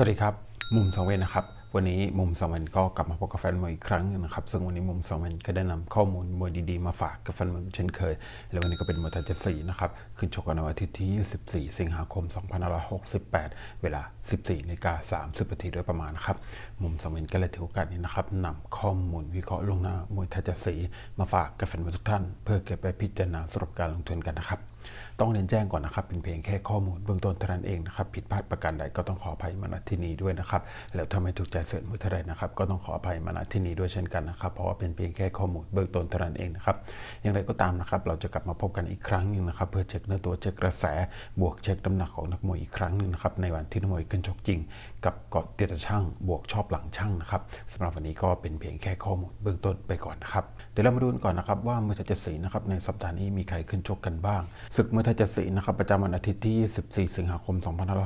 สวัสดีครับ มุมสังเวียนนะครับ วันนี้มุมสังเวียนก็กลับมาพบกับแฟนมวยอีกครั้งนะครับ ซึ่งวันนี้มุมสังเวียนก็ได้นำข้อมูลมวยดีๆมาฝากกับแฟนมวยเช่นเคย และวันนี้ก็เป็นมวยไทยเจ็ดสีนะครับขึ้นชกกันในวันอาทิตย์ที่ 24 สิงหาคม 2568 เวลา 14นาฬิกา30นาทีโดยประมาณนะครับ มุมสังเวียนก็เลยถือโอกาสนี้นะครับนำข้อมูลวิเคราะห์ลงหน้ามวยไทยเจ็ดสีมาฝากกับแฟนมวยทุกท่าน เพื่อเก็บไปพิจารณาสำหรับการลงทุนกันนะครับ ต้องเรียนแจ้งก่อนนะครับ เป็นเพียงแค่ข้อมูลเบื้องต้นเท่านั้นเองนะครับ ผิดพลาดประการใดก็ต้องขออภัยมาณที่นี้ด้วยนะครับ แล้วถ้าไม่ถูกใจเสริญมือเท่าใดนะครับก็ต้องขออภัยมาณที่นี้ด้วยเช่นกันนะครับ เพราะว่าเป็นเพียงแค่ข้อมูลเบื้องต้นเท่านั้นเองนะครับ อย่างไรก็ตามนะครับ เราจะกลับมาพบกันอีกครั้งหนึงนะครับเพื่อเช็คเนื้อตัวเช็คกระแส บวกเช็คน้ำหนักของนักมวยอีกครั้งหนึงนะครับในวันที่นักมวยขึ้นชกจริง กับเกาะเตียตช่าง บวกชอบหลังช่างนะครับสำหรับวันนี้ก็เป็นเพียงแค่ข้อมูลเบื้องต้นไปก่อนนะครับ ดี๋ยวเรามาดูกันก่อนนะครับว่ามวยไทยเจ็ดสีนะครับในสัปดาห์นี้มีใครขึ้นชกกันบ้างศึกมวยไทยเจ็ดสีนะครับประจำวันอาทิตย์ที่14สิงหาคม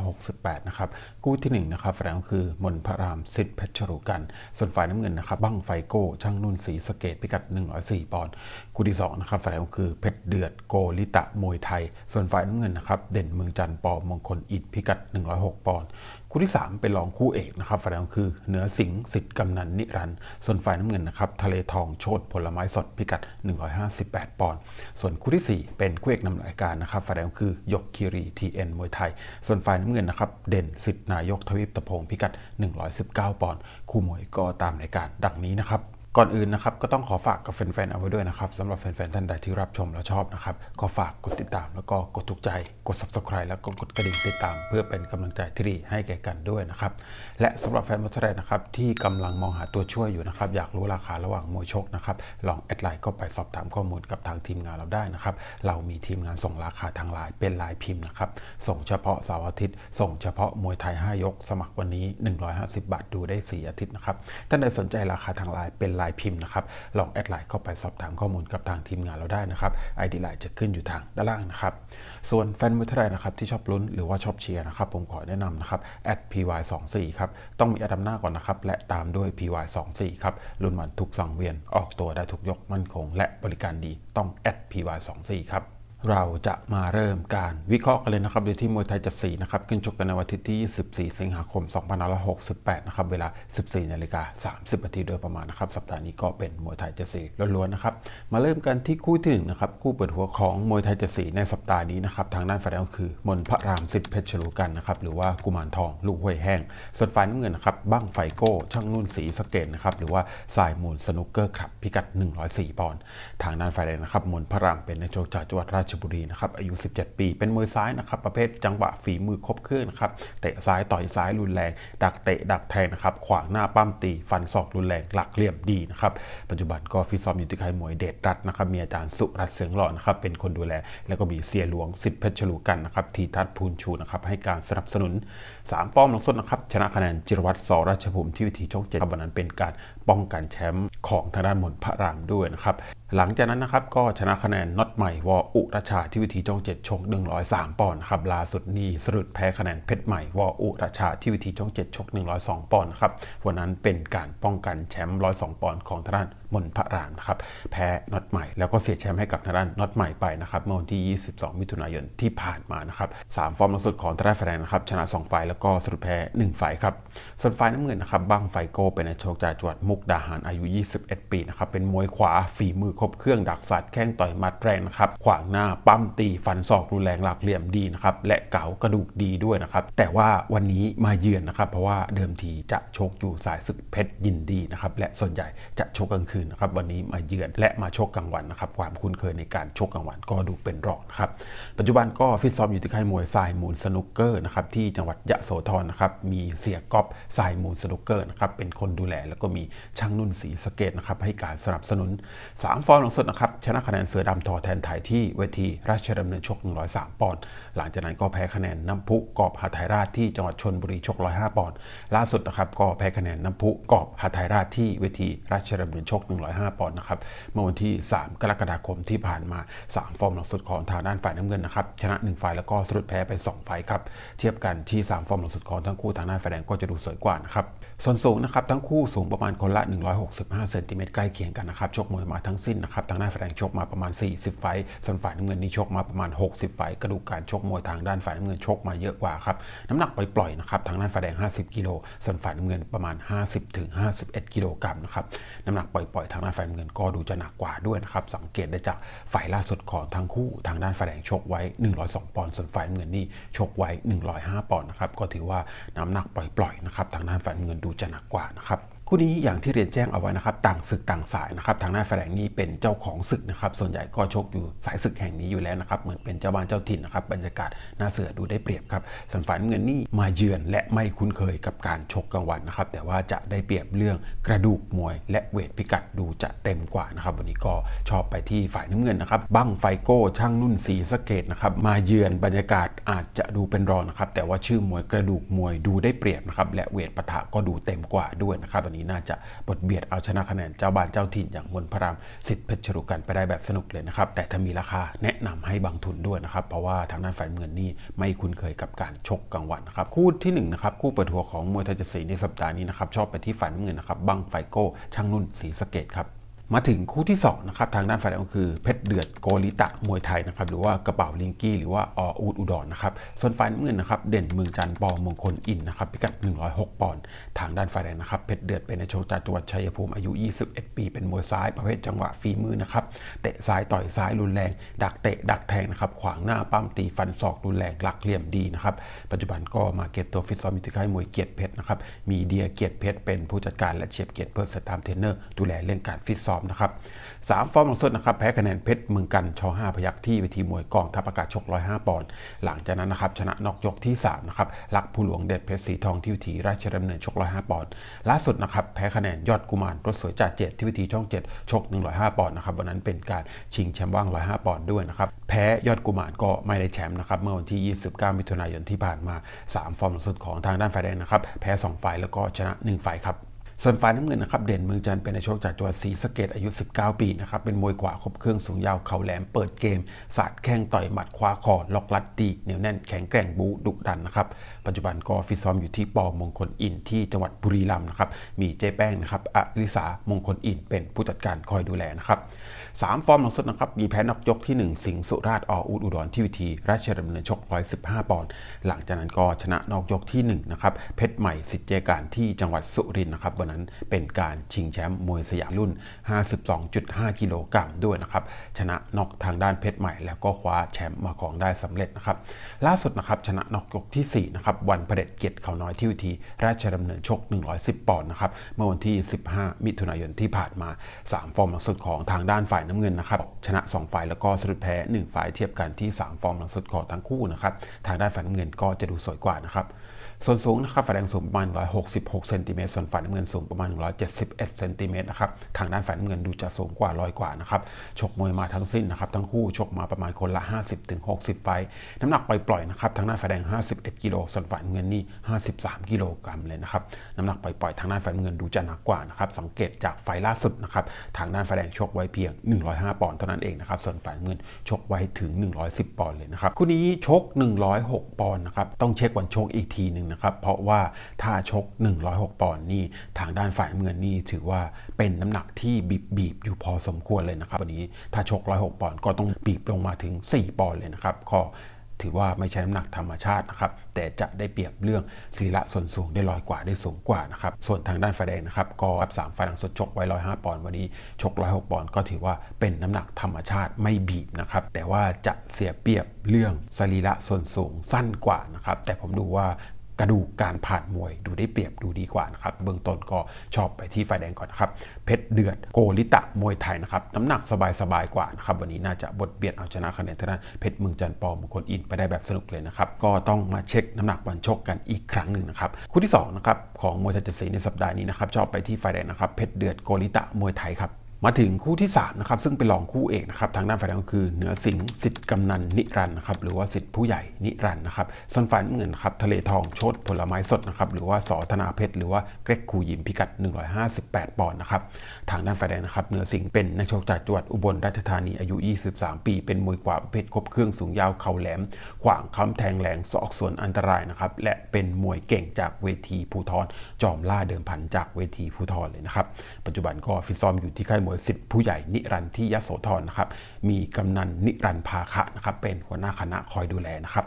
2568 นะครับคู่ที่ 1 นะครับแสดงก็คือมนพระรามสิทธิ์เพชรชรุกัน ส่วนฝ่ายน้ำเงินนะครับบั้งไฟโก้ช่างนุ่นสีสเกตพิกัด 104 ปอนด์คู่ที่ 2 นะครับแสดงก็คือเพชรเดือดโกลิตะมวยไทย ส่วนฝ่ายน้ำเงินนะครับเด่นเมืองจันทร์ปอมงคลอิฐพิกัด 106 ปอนด์ คู่ที่ 3 เป็นรองคู่เอกนะครับฝ่ายแดงคือเหนือสิงสิทธิ์กำนันนิรันด์ส่วนฝ่ายน้ำเงินนะครับทะเลทองโชดผลไม้สดพิกัด 158 ปอนด์ส่วนคู่ที่ 4 เป็นคู่เอกนำรายการนะครับฝ่ายแดงคือยกคีรีทีเอ็นมวยไทย ส่วนฝ่ายน้ำเงินนะครับเด่นสิทธิ์นายกทวีปตะพงพิกัด 119 ปอนด์คู่มวยก็ตามรายการดังนี้นะครับ ก่อนอื่นนะครับก็ต้องขอฝากกับแฟนๆเอาไว้ด้วยนะครับสำหรับแฟนๆท่านใดที่รับชมและชอบนะครับก็ฝากกดติดตามแล้วก็กดถูกใจ กด subscribe แล้วก็กดกระดิ่งติดตาม เพื่อเป็นกำลังใจที่ดีให้แก่กันด้วยนะครับและสำหรับแฟนมวยไทยนะครับที่กำลังมองหาตัวช่วยอยู่นะครับอยากรู้ราคาระหว่างมวยชกนะครับลองแอดไลน์ก็ไปสอบถามข้อมูลกับทางทีมงานเราได้นะครับเรามีทีมงานส่งราคาทางไลน์เป็นลายพิมพ์นะครับส่งเฉพาะเสาร์อาทิตย์ ส่งเฉพาะมวยไทย 5 ยก สมัครวันนี้ 150 บาทดูได้ 4 อาทิตย์นะครับท่านใดสนใจราคาทางไลน์เป็นลน์พิมพ์นะครับ ลองแอดไลน์เข้าไปสอบถามข้อมูลกับทางทีมงานเราได้นะครับไอดีไลน์จะขึ้นอยู่ทางด้านล่างนะครับ ส่วนแฟนมวยไทยนะครับที่ชอบลุ้นหรือว่าชอบเชียร์นะครับ ผมขอแนะนำนะครับ @py24 ครับ ต้องมีอันดัมหน้าก่อนนะครับ และตามด้วย py24 ครับรุ่นมันทุกสังเวียนออกตัวได้ทุกยกมั่นคง และบริการดีต้อง @py24 ครับ เราจะมาเริ่มการวิเคราะห์กันเลยนะครับโดยที่มวยไทยจัดสีนะครับขึ้นชกกันในวันที่ 24 สิงหาคม 2568 นะครับ เวลา 14 นาฬิกา 30 นาทีโดยประมาณนะครับ สัปดาห์นี้ก็เป็นมวยไทยจัดสีล้วนๆนะครับ มาเริ่มกันที่คู่ที่หนึ่งนะครับ คู่เปิดหัวของมวยไทยจัดสีในสัปดาห์นี้นะครับ ทางด้านฝ่ายแดงก็คือ มนพระรามสิทธิ์เพชรชลูกันนะครับ หรือว่ากุมารทอง ลูกห้วยแห้ง ส่วนฝ่ายน้ำเงินนะครับ บ้างไฟโก้ ช่างนุ่นสีสเกตนะครับ หรือว่าสายมูลสนุกเกอร์ครับ พิกัด 104 ปอนด์ ทางด้านฝ่ายแดงนะครับ มนพระรามเป็นนักชกจากจังหวัดราชบุรีนะครับอายุ 17 ปี เป็นมือซ้ายนะครับประเภทจังหวะฝีมือครบเครื่องนะครับเตะซ้ายต่อยซ้ายรุนแรง ดักเตะดักแทงนะครับขวางหน้าปั้มตี ฟันศอกรุนแรงหลักเหลี่ยมดีนะครับปัจจุบันก็ฟิตซ้อมอยู่ที่ค่ายมวยเดชรัตน์นะครับมีอาจารย์สุรัตน์เสียงหล่อนะครับเป็นคนดูแล แล้วก็มีเสียหลวงสิทธิ์เพชรฉลูกันนะครับทีทัศน์พูนชูนะครับให้การสนับสนุน3ป้อมหลังสุดนะครับชนะคะแนนจิรวัตรสราชภูมิที่วิธีช่องเจ็ดวันนั้นเป็นการป้องกันแชมป์ของทางด้านมนพระรามด้วยนะครับ หลังจากนั้นนะครับก็ชนะคะแนนน็อตใหม่วออุรชาที่วิธีช่องเจ็ดชก103 ปอนด์ครับล่าสุดนี่สะดุดแพ้คะแนนเพชรใหม่วออุรชาที่วิธีช่องเจ็ดชก102 ปอนด์ครับวันนั้นเป็นการป้องกันแชมป์102 ปอนด์ของทางด้าน มนพระรามนะครับแพ้น็อตใหม่ แล้วก็เสียแชมป์ให้กับทางด้านน็อตใหม่ไปนะครับเมื่อวันที่ 22 มิถุนายนที่ผ่านมานะครับสามฟอร์มล่าสุดของทางด้านแฟนนะครับชนะ 2 ไฟแล้วก็สะดุดแพ้ 1 ไฟครับส่วนไฟน้ำเงินนะครับบังไฟโกเป็นนักชกจากจังหวัดมุกดาหารอายุ 21 ปีนะครับเป็นมวยขวาฝีมือครบเครื่องดักสัตว์แข้งต่อยมัดแรงนะครับขวางหน้าปั้มตีฟันศอกรุนแรงหลักเหลี่ยมดีนะครับและเก๋ากระดูกดีด้วยนะครับแต่ว่าวันนี้มาเยือนนะครับเพราะว่าเดิมทีจะชกอยู่สายศึกเพชรยินดีนะครับและส่วนใหญ่จะชกกลางคืนนะครับวันนี้มาเยือนและมาชกกลางวันนะครับความคุ้นเคยในการชกกลางวันก็ดูเป็นรองนะครับปัจจุบันก็ฟิตซ้อมอยู่ที่ค่ายมวยทรายมูลสนุกเกอร์นะครับที่จังหวัดยะโสธรนะครับมีเสียก๊อฟทรายมูลสนุกเกอร์นะครับเป็นคนดูแลแล้วก็มีช่างนุ่นสีสเกตนะครับให้การสนับสนุน 3 ฟอร์มหลังสุดนะครับชนะคะแนนเสือดำทอแทนไทยที่เวทีราชดำเนินชก 103 ปอนด์หลังจากนั้นก็แพ้คะแนนน้ำพุกอบหาไทยราชที่จังหวัดชนบุรีชก 105 ปอนด์ล่าสุดนะครับก็แพ้คะแนนน้ำพุกอบหาไทยราชที่เวทีราชดำเนินชก105 ปอนด์นะครับเมื่อวันที่ 3 กรกฎาคมที่ผ่านมา 3 ฟอร์มหลังสุดของทางด้านฝ่ายน้ำเงินนะครับชนะ 1 ไฟล์แล้วก็สะดุดแพ้ไป 2 ไฟล์ครับเทียบกันที่ 3 ฟอร์มหลังสุดของทั้งคู่ทางด้านฝ่ายแดงก็จะดูสวยกว่านะครับ ส่วนสูงนะครับทั้งคู่สูงประมาณคนละ 165เซนติเมตรใกล้เคียงกันนะครับชกมวยมาทั้งสิ้นนะครับทางด้านฝ่ายแดงชกมาประมาณ 40 ไฟส่วนฝ่ายน้ำเงินนี่ชกมาประมาณ 60 ไฟกระดูกการชกมวยทางด้านฝ่ายน้ำเงินชกมาเยอะกว่าครับน้ำหนักปล่อยๆนะครับทางด้านฝ่ายแดง 50 กิโลส่วนฝ่ายน้ำเงินประมาณ 50ถึง51 กิโลกรัมนะครับน้ำหนักปล่อยๆ ทางด้านฝ่ายน้ำเงินก็ดูจะหนักกว่าด้วยนะครับสังเกตได้จากฝ่ายล่าสุดของทั้งคู่ทางด้านฝ่ายแดงชกไว้ 102 ปอนด์ส่วนฝ่ายน้ำเงินนี่ชกไว้ 105 ปอนด์นะครับก็ถือว่าน้ำหนักปล่อยๆนะครับทางด้านฝ่ายน้ำเงินดูจะหนักกว่านะครับ คู่นี้อย่างที่เรียนแจ้งเอาไว้นะครับ ต่างศึกต่างสายนะครับ ทางหน้าแฝงนี้เป็นเจ้าของศึกนะครับ ส่วนใหญ่ก็ชกอยู่สายศึกแห่งนี้อยู่แล้วนะครับ เหมือนเป็นเจ้าบ้านเจ้าถิ่นนะครับ บรรยากาศน่าเสือดูได้เปรียบครับส่วนฝ่ายน้ำเงินนี่มาเยือนและไม่คุ้นเคยกับการชกกลางวันนะครับ แต่ว่าจะได้เปรียบเรื่องกระดูกมวย และเวทพิกัดดูจะเต็มกว่านะครับ วันนี้ก็ชอบไปที่ฝ่ายน้ำเงินนะครับ บั้งไฟโก้ช่างนุ่นสีสะเกตนะครับมาเยือนบรรยากาศอาจจะดูเป็นรองนะครับ แต่ว่าชื่อมวยกระดูกมวยดูได้เปรียบนะครับ และเวทปะทะก็ดูเต็มกว่าด้วยนะครับวันนี้น่าจะบทเบียดเอาชนะคะแนนเจ้าบ้านเจ้าถิ่นอย่างมนพระรามสิทธิ์เพชรชรุกันไปได้แบบสนุกเลยนะครับ แต่ถ้ามีราคาแนะนำให้บางทุนด้วยนะครับ เพราะว่าทางด้านฝ่ายเงินนี่ไม่คุ้นเคยกับการชกกลางวันนะครับ คู่ที่หนึ่งนะครับคู่เปิดหัวของมวยไทยจสีในสัปดาห์นี้นะครับชอบไปที่ฝ่ายน้ำเงินนะครับบังไฟโก้ช่างนุ่นสีสเกตครับ มาถึงคู่ที่2นะครับทางด้านฝ่ายแดงก็คือเพชรเดือดโกลิตะมวยไทยนะครับหรือว่ากระเป๋าลิงกี้หรือว่าออูดอุดรนะครับส่วนฝ่ายน้ำเงินนะครับเด่นเมืองจันทร์ปอมงคลอินนะครับพิกัด 106 ปอนด์ทางด้านฝ่ายแดงนะครับเพชรเดือดเป็นในโชคจากจังหวัดชัยภูมิอายุ 21 ปีเป็นมวยซ้ายประเภทจังหวะฝีมือนะครับเตะซ้ายต่อยซ้ายรุนแรง ดักเตะดักแทงนะครับขวางหน้าปั้มตีฟันศอกรุนแรงหลักเหลี่ยมดีนะครับปัจจุบันก็มาเก็บตัวฟิตซ้อมอยู่ที่ค่ายมวยเกียรติเพชรนะครับมีเดียเกียรติเพชรเป็นผู้จัดการและเชียบเกียรติเพิร์สตามเทรนเนอร์ดูแลเรื่องการฟิตซ้อมนะครับสามฟอร์มหลังสุดนะครับแพ้คะแนนเพชรเมืองกันช5พยักที่เวทีมวยกองทัพอากาศชก 105 ปอนด์หลังจากนั้นนะครับชนะนอกยกที่3นะครับหลักผู้หลวงเด็ดเพชรสีทองที่เวทีราชดำเนินชก 105 ปอนด์ล่าสุดนะครับแพ้คะแนนยอดกุมารรถสวยจ่าเจ็ดที่เวทีช่อง 7 ชก 105 ปอนด์นะครับวันนั้นเป็นการชิงแชมป์ว่าง 105 ปอนด์ด้วยนะครับแพ้ยอดกุมารก็ไม่ได้แชมป์นะครับเมื่อวันที่ 29 มิถุนายนที่ผ่านมา 3 ฟอร์มหลังสุดของทางด้านฝ่ายแดงนะครับแพ้ 2 ฝ่ายแล้วก็ชนะ 1 ฝ่ายครับ ส่วนฝ่ายน้ำเงินนะครับเด่นเมืองจันเป็นในกโชคจากจังหวัดศรีสะเกดอายุ 19 ปีนะครับเป็นมวยกว่าครบเครื่องสูงยาวเข่าแหลมเปิดเกมสาดแข้งต่อยหมัดคว้าคอล็อกลัดตีเหนียวแน่นแข็งแกร่งบูดุดันนะครับปัจจุบันก็ฟิตซ้อมอยู่ที่ปอมงคลอินที่จังหวัดบุรีรัมย์นะครับมีเจ๊แป้งนะครับอริสามงคลอินเป็นผู้จัดการคอยดูแลนะครับ สามฟอร์มหลังสุดนะครับมีแพ้นอกยกที่ 1 สิงห์สุราษฎร์ออุดอุดรที่วิธีราชดำเนินชก 115 ปอนด์หลังจากนั้นก็ชนะนอกยกที่1นะครับเพชรใหม่สิทธิ์เจการที่จังหวัดสุรินทร์นะครับวันนั้นเป็นการชิงแชมป์มวยสยามรุ่น 52.5 กิโลกรัมด้วยนะครับชนะนอกทางด้านเพชรใหม่ แล้วก็คว้าแชมป์มาของได้สำเร็จนะครับล่าสุดนะครับชนะนอกยกที่4นะครับวันเผด็จเกียรติเขาน้อยที่วิธีราชดำเนินชก 110 ปอนด์นะครับเมื่อวันที่ 15 มิถุนายนที่ผ่านมา 3 ฟอร์มหลังสุดของทางด้านฝ่ายน้ำเงินนะครับชนะ 2 ฝ่ายแล้วก็สะดุดแพ้ 1 ฝ่ายเทียบกันที่ 3 ฟอร์มหลังสุดของทั้งคู่นะครับทางด้านฝ่ายน้ำเงินก็จะดูสวยกว่านะครับ ส่วนสูงนะครับฝ่ายแดงสูงประมาณ 166 เซนติเมตร ส่วนฝ่ายน้ำเงินสูงประมาณ 171 เซนติเมตรนะครับ ทางด้านฝ่ายน้ำเงินดูจะสูงกว่าร้อยกว่านะครับ ชกมวยมาทั้งสิ้นนะครับ ทั้งคู่ชกมาประมาณคนละ 50-60 ไฟ น้ำหนักปล่อยๆนะครับ ทางด้านฝ่ายแดง 51 กิโล ส่วนฝ่ายน้ำเงินนี่ 53 กิโลกรัมเลยนะครับ น้ำหนักปล่อยๆทางด้านฝ่ายน้ำเงินดูจะหนักกว่านะครับ สังเกตจากไฟล์ล่าสุดนะครับ ทางด้านฝ่ายแดงชกไว้เพียง 105 ปอนด์เท่านั้นเองนะครับ ส่วนฝ่ายน้ำเงินชกไว้ถึง 110 ปอนด์เลยนะครับ คู่นี้ชก 106 ปอนด์นะครับ ต้องเช็ควันชกอีกทีหนึ่งนะครับ เพราะว่าถ้าชก 106 ปอนด์นี่ทางด้านฝ่ายน้ำเงินนี่ถือว่าเป็นน้ำหนักที่บีบบีบอยู่พอสมควรเลยนะครับวันนี้ถ้าชก 106 ปอนด์ก็ต้องบีบลงมาถึง 4 ปอนด์เลยนะครับก็ถือว่าไม่ใช่น้ำหนักธรรมชาตินะครับ แต่จะได้เปรียบเรื่องสรีระส่วนสูงได้ลอยกว่าได้สูงกว่านะครับ ส่วนทางด้านฝ่ายแดงนะครับ ก็อับสามฝ่ายหลังสุดชกไว้105ปอนด์วันนี้ชก106ปอนด์ก็ถือว่าเป็นน้ำหนักธรรมชาติไม่บีบนะครับ แต่ว่าจะเสียเปรียบเรื่องสรีระส่วนสูงสั้นกว่านะครับ แต่ผมดูว่า กระดูกการผ่านมวยดูได้เปรียบดูดีกว่านะครับเบื้องต้นก็ชอบไปที่ไฟแดงก่อนนะครับเพชรเดือดโกลิตะมวยไทยนะครับน้ำหนักสบายๆกว่านะครับวันนี้น่าจะบทเบียดเอาชนะคะแนนทางด้านเพชรเมืองจันปอมคลอินไปได้แบบสนุกเลยนะครับก็ต้องมาเช็คน้ำหนักวันชกกันอีกครั้งหนึ่งนะครับคู่ที่2นะครับของมวยไทยเจ็ดสีในสัปดาห์นี้นะครับชอบไปที่ไฟแดงนะครับเพชรเดือดโกลิตะมวยไทยครับ มาถึงคู่ที่3นะครับซึ่งเป็นรองคู่เอกนะครับทางด้านฝ่ายแดงก็คือเหนือสิงห์สิทธิ์กำนันนิรันดร์นะครับหรือว่าสิทธิ์ผู้ใหญ่นิรันดร์นะครับส่วนฝ่ายน้ำเงินครับทะเลทองโชดผลไม้สดนะครับหรือว่าสอธนาเพชรหรือว่าเกรกคูยิมพิกัด 158 ปอนด์นะครับทางด้านฝ่ายแดงนะครับเหนือสิงห์เป็นนักชกจากจังหวัดอุบลราชธานีอายุ 23 ปี เป็นมวยกว่าประเภทครบเครื่องสูงยาวเข่าแหลม ขวางค้ำแทงแหลงสอกสวนอันตรายนะครับและเป็นมวยเก่งจากเวทีภูทรจอมล่าเดิมพันจากเวทีภูทรเลยนะครับปัจจุบันก็ฟิตซ้อมอยู่ที่ค่ายมวยสิทธิ์ผู้ใหญ่นิรันที่ยโสธรนะครับ มีกำนันนิรันภาคะนะครับ เป็นหัวหน้าคณะคอยดูแลนะครับ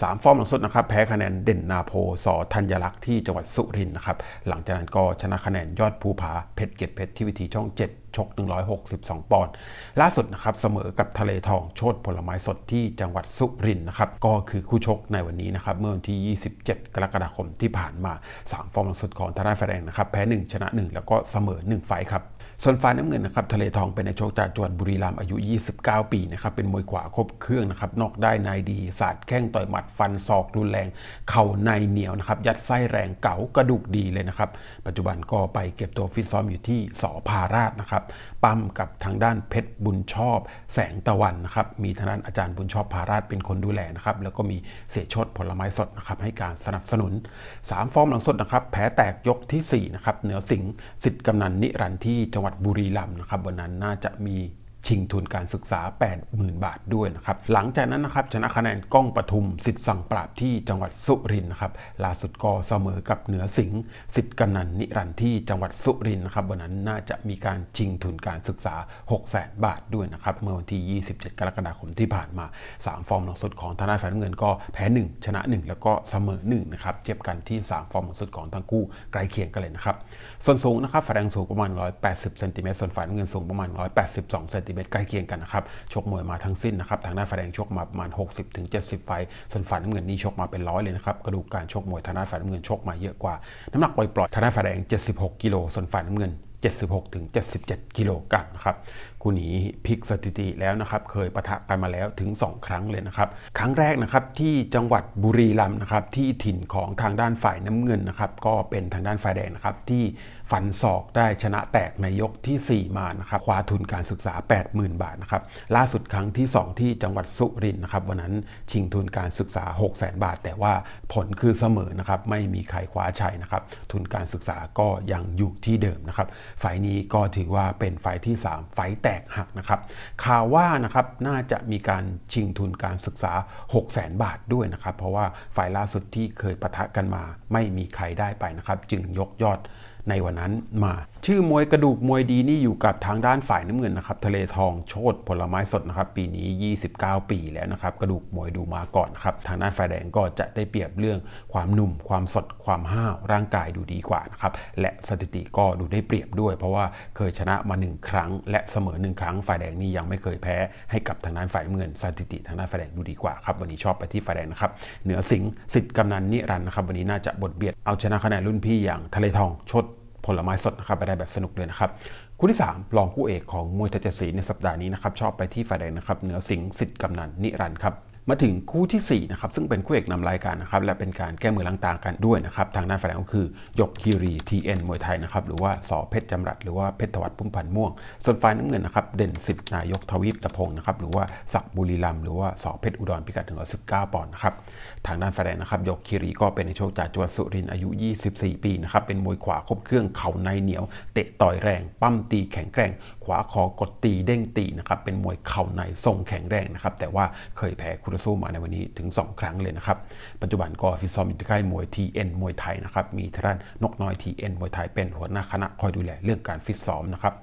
สามฟอร์มหลังสุดนะครับ แพ้คะแนนเด่นนาโพสอธัญลักษณ์ที่จังหวัดสุรินทร์นะครับ หลังจากนั้นก็ชนะคะแนนยอดภูผาเพชรเกตเพชรที่วิธีช่อง 7ชก 162 ปอนด์ ล่าสุดนะครับเสมอกับทะเลทองโชดผลไม้สดที่จังหวัดสุรินทร์นะครับ ก็คือคู่ชกในวันนี้นะครับ เมื่อวันที่ 27 กรกฎาคมที่ผ่านมา 3 ฟอร์มล่าสุดของทางด้านไฟแดงนะครับ แพ้ 1 ชนะ 1 แล้วก็เสมอ 1 ไฟครับ ส่วนฝ่าน้ำเงินนะครับทะเลทองเป็นในักชกจากจังหวัดบุรีรัมย์อายุ 29 ปีนะครับเป็นมวยขวาครบเครื่องนะครับนอกได้ในดีสาดแข้งต่อยหมัดฟันศอกรุนแรง เข่าในเหนียวนะครับยัดไส้แรงเก๋ากระดูกดีเลยนะครับ ปัจจุบันก็ไปเก็บตัวฟิตซ้อมอยู่ที่สอพาราชนะครับปั้มกับทางด้านเพชรบุญชอบ แสงตะวันนะครับมีทางด้านอาจารย์บุญชอบพาราชเป็นคนดูแลนะครับแล้วก็มีเสียชดผลไม้สดนะครับให้การสนับสนุน 3 ฟอร์มหลังสดนะครับแพ้แตกยกที่4นะครับเหนือสิงห์สิทธิ์กำนันนิรันที่จังหวัดบุรีรัมย์นะครับ วันนั้นน่าจะมี ชิงทุนการศึกษา 80,000 บาทด้วยนะครับ หลังจากนั้นนะครับชนะคะแนนก้องปทุมสิทธิ์สั่งปราบที่จังหวัดสุรินทร์นะครับล่าสุดก็เสมอกับเหนือสิงห์สิทธิ์กนันนิรันที่จังหวัดสุรินทร์นะครับวันนั้นน่าจะมีการชิงทุนการศึกษา 600,000บาทด้วยนะครับเมื่อวันที่ 27 กรกฎาคมที่ผ่านมา 3 ฟอร์มหลังสุดของทางด้านฝ่ายน้ำเงินก็แพ้ 1 ชนะ 1 แล้วก็เสมอ1นะครับเทียบกันที่ 3 ฟอร์มหลังสุดของทั้งคู่ใกล้เคียงกันเลยนะครับส่วนสูงนะครับฝ่ายแดงสูงประมาณ 180 เซนติเมตรส่วนฝ่ายน้ำเงินสูงประมาณ 182 เซนติเมตรใกล้เคียงกันนะครับชกมวยมาทั้งสิ้นนะครับทางด้านฝ่ายแดงชกมาประมาณ 60-70 ไฟส่วนฝ่ายน้ำเงินนี่ชกมาเป็นร้อยเลยนะครับกระดูกการชกมวยทางด้านฝ่ายน้ำเงินชกมาเยอะกว่าน้ำหนักปล่อยๆทางด้านฝ่ายแดง 76 กิโลส่วนฝ่ายน้ำเงิน76ถึง77 กิโลกรัมนะครับคู่นี้พลิกสถิติแล้วนะครับเคยปะทะกันมาแล้วถึง 2 ครั้งเลยนะครับครั้งแรกนะครับที่จังหวัดบุรีรัมย์นะครับที่ถิ่นของทางด้านฝ่ายน้ำเงินนะครับก็เป็นทางด้านฝ่ายแดงนะครับที่ ฟันศอกได้ชนะแตกในยกทีสี่ 4 มานะครับคว้าทุนการศึกษา 80,000 บาทนะครับล่าสุดครั้งที่ 2 ที่จังหวัดสุรินทร์นะครับวันนั้นชิงทุนการศึกษา 600,000บาท แต่ว่าผลคือเสมอนะครับไม่มีใครคว้าชัยนะครับทุนการศึกษาก็ยังอยู่ที่เดิมนะครับไฟล์นี้ก็ถือว่าเป็นไฟล์ที่3ไฟล์แตกหักนะครับข่าวว่านะครับน่าจะมีการชิงทุนการศึกษา 600,000 บาทด้วยนะครับเพราะว่าไฟล์ล่าสุดที่เคยปะทะกันมา ไม่มีใครได้ไปนะครับจึงยกยอด ในวันนั้นมา ชื่อมวยกระดูกมวยดีนี่อยู่กับทางด้านฝ่ายน้ำเงินนะครับทะเลทองโชดผลไม้สดนะครับปีนี้ 29 ปีแล้วนะครับกระดูกมวยดูมาก่อนครับทางด้านฝ่ายแดงก็จะได้เปรียบเรื่องความหนุ่ม ความสดความห้าวร่างกายดูดีกว่านะครับและสถิติก็ดูได้เปรียบด้วย เพราะว่าเคยชนะมา 1 ครั้ง และเสมอ 1 ครั้งฝ่ายแดงนี่ยังไม่เคยแพ้ให้กับทางด้านฝ่ายเงินสถิติทางด้านฝ่ายแดงดูดีกว่าครับวันนี้ชอบไปที่ฝ่ายแดงนะครับเหนือสิงสิทธิ์กำนันนิรันนะครับวันนี้น่าจะบทเบียดเอาชนะคะแนนรุ่นพี่อย่างทะเลทองชด ผลไม้สดนะครับไปได้แบบสนุกเลยนะครับคู่ที่ 3 รองคู่เอกของมวยทยเจ็ดสีในสัปดาห์นี้นะครับชอบไปที่ฝ่ายแดงนะครับเหนือสิงห์สิทธิ์กำนันนิรันดร์ครับมาถึงคู่ที่4นะครับซึ่งเป็นคู่เอกนำรายการนะครับและเป็นการแก้มือล้างตากันด้วยนะครับทางด้านฝ่ายแดงก็คือยกคีรีทีเอ็นมวยไทยนะครับหรือว่าสอเพชรจำรัดหรือว่าเพชรธวัฒน์พุ่มพันธ์ม่วง ส่วนฝ่ายน้ำเงินนะครับเด่นสิทธิ์นายกทวีปตะพงนะครับหรือว่าศักบุรีรัมหรือว่าสอเพชรอุดรพิกัด119ปอนด์นะครับ ทางด้านฝ่ายแดงนะครับยกคีรีก็เป็นในโชคจากจังหวัดสุรินทร์อายุ 24 ปีนะครับเป็นมวยขวาคบเครื่องเข่าในเหนียว เตะต่อยแรง ปั้มตีแข็งแกร่ง ขวาคอกดตีเด้งตีนะครับเป็นมวยเข่าในทรงแข็งแรงนะครับแต่ว่าเคยแพ้คูรสู้มาในวันนี้ถึง 2 ครั้งเลยนะครับปัจจุบันก็ฟิตซ้อมอยู่ที่ค่ายมวย TN มวยไทยนะครับมีทางด้านนกน้อย TN มวยไทยเป็นหัวหน้าคณะคอยดูแลเรื่องการฟิตซ้อมนะครับ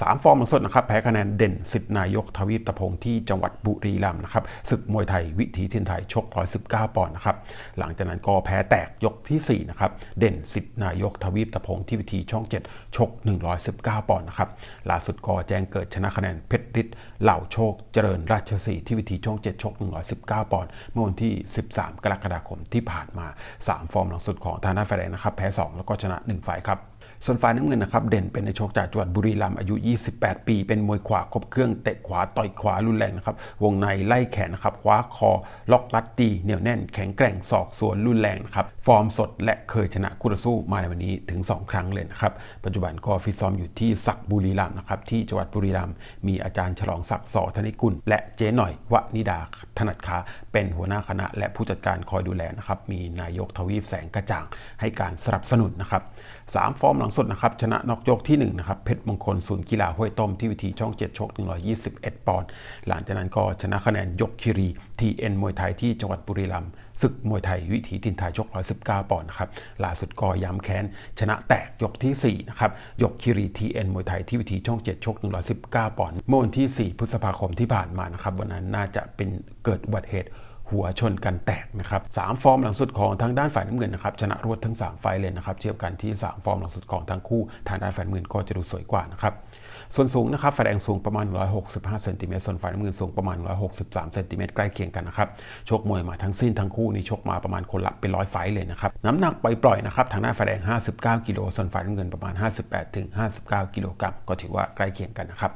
สามฟอร์มหลังสุดนะครับแพ้คะแนนเด่นสิทธินายกทวีปตะพงที่จังหวัดบุรีรัมย์นะครับศึกมวยไทยวิถีทินไทยชก119ปอนด์นะครับหลังจากนั้นก็แพ้แตกยกที่4นะครับเด่นสิทธนายกทวีปตะพงที่วิธีช่อง 7 ชก 119 ปอนด์นะครับล่าสุดก็แจ้งเกิดชนะคะแนนเพชรฤทธิ์เหล่าโชคเจริญราชสีที่วิธีช่อง 7 ชก 119 ปอนด์เมื่อวันที่ 13 กรกฎาคมที่ผ่านมา 3 ฟอร์มหลังสุดของทานาแฟร์นะครับแพ้ 2 แล้วก็ชนะ 1 ฝ่ายครับ ส่วนฝ่ายน้ำเงินนะครับเด่นเป็นในโชคจากจังหวัดบุรีรัมย์อายุ 28 ปี เป็นมวยขวาครบเครื่องเตะขวาต่อยขวารุนแรงนะครับวงในไล่แขนนะครับคว้าคอ ล็อกลัดตีเหนียวแน่นแข็งแกร่งศอกสวนรุนแรงนะครับฟอร์มสดและเคยชนะคู่ต่อสู้มาในวันนี้ถึง 2 ครั้งเลยนะครับปัจจุบันก็ฟิตซ้อมอยู่ที่ศักบุรีรัมย์นะครับที่จังหวัดบุรีรัมย์มีอาจารย์ฉลองศักดิ์สอธนิกุล และเจ๊หน่อยวนิดาถนัดขาเป็นหัวหน้าคณะ และผู้จัดการคอยดูแลนะครับมีนายกทวีปแสงกระจ่างให้การสนับสนุนนะครับสามฟอร์มหลังสุดนะครับ ชนะนอกยกที่1นะครับเพชรมงคลศูนย์กีฬาห้วยต้มที่วิธีช่อง 7 ชก 121 ปอนด์หลังจากนั้นก็ชนะคะแนนยกคิรีทีเอ็นมวยไทยที่จังหวัดบุรีรัมย์ศึกมวยไทยวิถีทินไทยชก 119 ปอนด์นะครับล่าสุดก็ย้ำแค้น ชนะแตกยกที่ 4 นะครับ ยกคิรีทีเอ็นมวยไทยที่วิถีช่อง 7 ชก 119 ปอนด์เมื่อวันที่ 4 พฤษภาคมที่ผ่านมานะครับ วันนั้นน่าจะเป็นเกิดอุบัติเหตุ หัวชนกันแตกนะครับสามฟอร์มหลังสุดของทางด้านฝ่ายน้ำเงินนะครับชนะรวดทั้ง 3 ไฟเลยนะครับเทียบกันที่ 3 ฟอร์มหลังสุดของทั้งคู่ทางด้านฝ่ายน้ำเงินก็จะดูสวยกว่านะครับส่วนสูงนะครับฝ่ายแดงสูงประมาณ 165เซนติเมตรส่วนฝ่ายน้ำเงินสูงประมาณ 163เซนติเมตรใกล้เคียงกันนะครับชกมวยมาทั้งสิ้นทั้งคู่นี่ชกมาประมาณคนละเป็นร้อยไฟเลยนะครับน้ำหนักปล่อยๆนะครับทางด้านฝ่ายแดง 59 กิโลส่วนฝ่ายน้ำเงินประมาณ 58ถึง59 กิโลกรัมก็ถือว่าใกล้เคียงกันนะครับ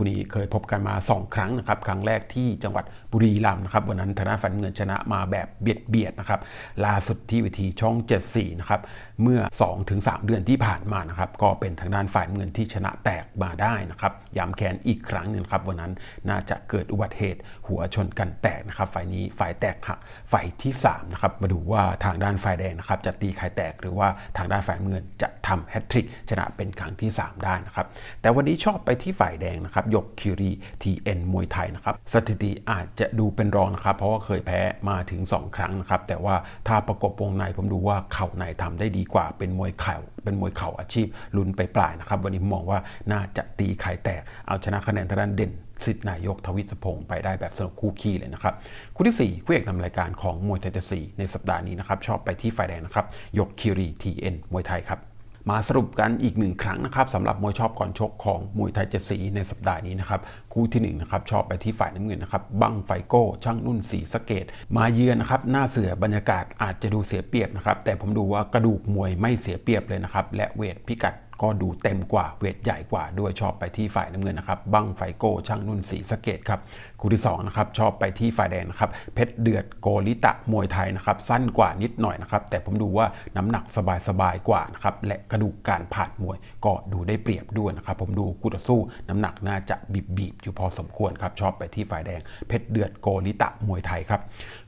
คู่นี้เคยพบกันมา 2 ครั้งนะครับ ครั้งแรกที่จังหวัดบุรีรัมย์นะครับ วันนั้นทางด้านฝ่ายน้ำเงินชนะมาแบบเบียดเบียดนะครับ ล่าสุดที่วิธีช่อง 74 นะครับ เมื่อ 2-3 เดือนที่ผ่านมานะครับ ก็เป็นทางด้านฝ่ายเงินที่ชนะแตกมาได้นะครับย้ำแค้นอีกครั้งหนึ่งครับ วันนั้นน่าจะเกิดอุบัติเหตุ หัวชนกันแตกนะครับ ฝ่ายนี้ฝ่ายแตกหักฝ่ายที่3นะครับ มาดูว่าทางด้านฝ่ายแดงนะครับ จะตีใครแตกหรือว่าทางด้านฝ่ายเงินจะทำแฮตทริกชนะเป็นครั้งที่ 3 ได้นะครับ แต่วันนี้ชอบไปที่ฝ่ายแดงนะครับยกคิรีทีเอ็นมวยไทยนะครับสถิติอาจจะดูเป็นรองนะครับ เพราะว่าเคยแพ้มาถึง 2 ครั้งนะครับ แต่ว่าถ้าประกบวงในผมดูว่าเข่าในทำได้ดีกว่าเป็นมวยเข่าเป็นมวยเข่าอาชีพลุ้นไปปลายนะครับ วันนี้มองว่าน่าจะตีไข่แตกเอาชนะคะแนนทางด้านเด่นสิทธินายกทวิตพงศ์ไปได้แบบสนุกคู่ขี้เลยนะครับ คู่ที่ 4 คู่เอกนำรายการของมวยไทยเจสีในสัปดาห์นี้นะครับ ชอบไปที่ฝ่ายแดงนะครับ ยกคิรีทีเอ็นมวยไทยครับ มาสรุปกันอีกหนึ่งครั้งนะครับสำหรับมวยชอบก่อนชกของมวยไทยเจ็ดสีในสัปดาห์นี้นะครับคู่ที่1นนะครับชอบไปที่ฝ่ายน้ำเงินนะครับบังไฟโก้ ช่างนุ่นสีสเกต มาเยือนนะครับหน้าเสือบรรยากาศอาจจะดูเสียเปรียบนะครับแต่ผมดูว่ากระดูกมวยไม่เสียเปรียบเลยนะครับและเวทพิกัด ก็ดูเต็มกว่าเวทใหญ่กว่าด้วยชอบไปที่ฝ่ายน้ำเงินนะครับบังไฟโก้ช่างนุ่นสีสะเกตครับคู่ที่2นะครับชอบไปที่ฝ่ายแดงนะครับเพชรเดือดโกลิตะมวยไทยนะครับสั้นกว่านิดหน่อยนะครับแต่ผมดูว่าน้ำหนักสบายๆกว่านะครับและกระดูกการผ่านมวยก็ดูได้เปรียบด้วยนะครับผมดูคู่ต่อสู้ น้ำหนักน่าจะบีบๆอยู่พอสมควรครับชอบไปที่ฝ่ายแดงเพชรเดือดโกลิตะมวยไทยครับ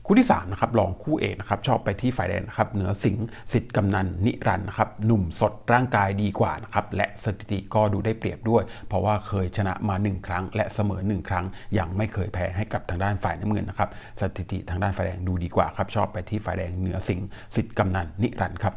คู่ที่3นะครับรองคู่เอกนะครับชอบไปที่ฝ่ายแดงนะครับเหนือสิงห์สิทธิ์กำนันนิรันด์นะครับหนุ่มสดร่างกายดีกว่านะครับและสถิติก็ดูได้เปรียบด้วย เพราะว่าเคยชนะมา 1 ครั้ง และเสมอ 1 ครั้ง ยังไม่เคยแพ้ให้กับทางด้านฝ่ายน้ำเงินนะครับสถิติทางด้านฝ่ายแดงดูดีกว่าครับชอบไปที่ฝ่ายแดงเหนือสิงห์สิทธิ์กำนันนิรันด์ครับ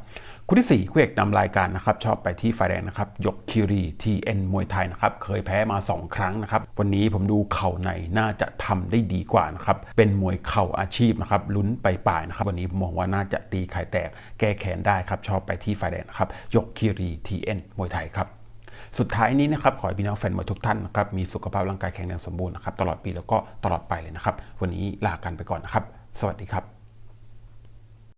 คู่ที่4คู่เอกนำรายการนะครับชอบไปที่ฝ่ายแดงนะครับยกคิรีทีเอ็นมวยไทยนะครับเคยแพ้มา 2 ครั้งนะครับวันนี้ผมดูเข่าในน่าจะทำได้ดีกว่านะครับเป็นมวยเข่าอาชีพนะครับลุ้นไปปลายนะครับวันนี้ผมมองว่าน่าจะตีไข่แตกแก้แค้นได้ครับชอบไปที่ฝ่ายแดงนะครับยกคิรีทีเอ็นมวยไทยครับสุดท้ายนี้นะครับขอให้พี่น้องแฟนมวยทุกท่านนะครับมีสุขภาพร่างกายแข็งแรงสมบูรณ์นะครับตลอดปีแล้วก็ตลอดไปเลยนะครับวันนี้ลากันไปก่อนนะครับ สวัสดีครับ